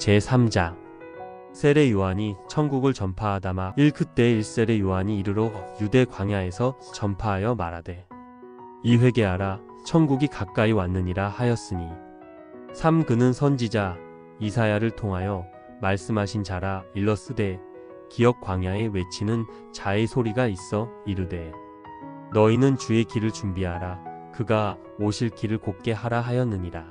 제3장 세례 요한이 천국을 전파하다마 1그때 1세례 요한이 이르러 유대 광야에서 전파하여 말하되 이 회개하라 천국이 가까이 왔느니라 하였으니. 3 그는 선지자 이사야를 통하여 말씀하신 자라 일러스되 기억 광야에 외치는 자의 소리가 있어 이르되 너희는 주의 길을 준비하라. 그가 오실 길을 곧게 하라 하였느니라.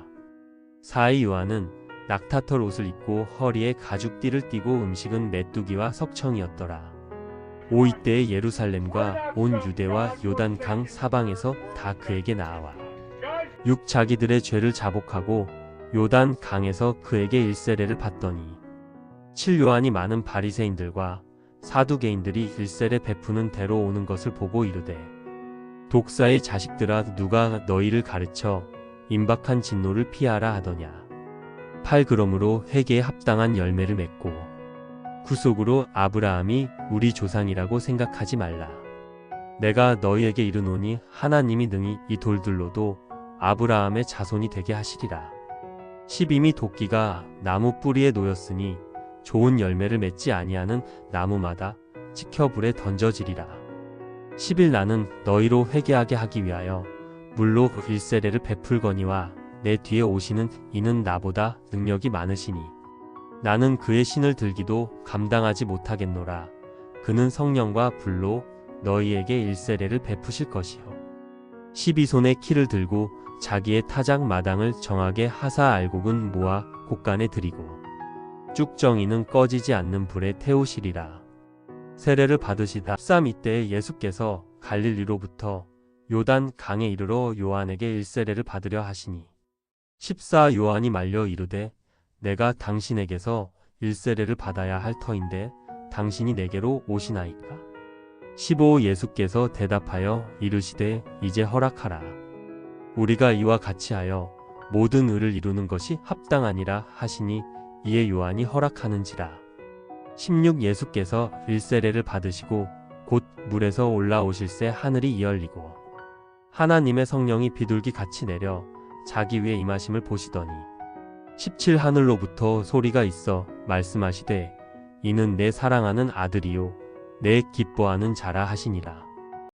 사이 요한은 낙타털 옷을 입고 허리에 가죽띠를 띠고 음식은 메뚜기와 석청이었더라. 오 이 때에 예루살렘과 온 유대와 요단 강 사방에서 다 그에게 나아와 육 자기들의 죄를 자복하고 요단 강에서 그에게 일세례를 받더니 칠 요한이 많은 바리새인들과 사두개인들이 일세례 베푸는 대로 오는 것을 보고 이르되 독사의 자식들아 누가 너희를 가르쳐 임박한 진노를 피하라 하더냐 8 그러므로 회개에 합당한 열매를 맺고 구속으로 아브라함이 우리 조상이라고 생각하지 말라. 내가 너희에게 이르노니 하나님이 능히 이 돌들로도 아브라함의 자손이 되게 하시리라. 12미 도끼가 나무 뿌리에 놓였으니 좋은 열매를 맺지 아니하는 나무마다 지켜 불에 던져지리라. 10일 나는 너희로 회개하게 하기 위하여 물로 일세례를 베풀거니와 내 뒤에 오시는 이는 나보다 능력이 많으시니 나는 그의 신을 들기도 감당하지 못하겠노라. 그는 성령과 불로 너희에게 일세례를 베푸실 것이요. 12손의 키를 들고 자기의 타작 마당을 정하게 하사 알곡은 모아 곳간에 들이고 쭉정이는 꺼지지 않는 불에 태우시리라. 세례를 받으시다 13 이때에 예수께서 갈릴리로부터 요단 강에 이르러 요한에게 일세례를 받으려 하시니 14 요한이 말려 이르되 내가 당신에게서 일세례를 받아야 할 터인데 당신이 내게로 오시나이까? 15 예수께서 대답하여 이르시되 이제 허락하라. 우리가 이와 같이 하여 모든 의를 이루는 것이 합당하니라 하시니 이에 요한이 허락하는지라. 16 예수께서 일세례를 받으시고 곧 물에서 올라오실새 하늘이 이열리고 하나님의 성령이 비둘기 같이 내려 자기 위에 임하심을 보시더니 17 하늘로부터 소리가 있어 말씀하시되 이는 내 사랑하는 아들이요 내 기뻐하는 자라 하시니라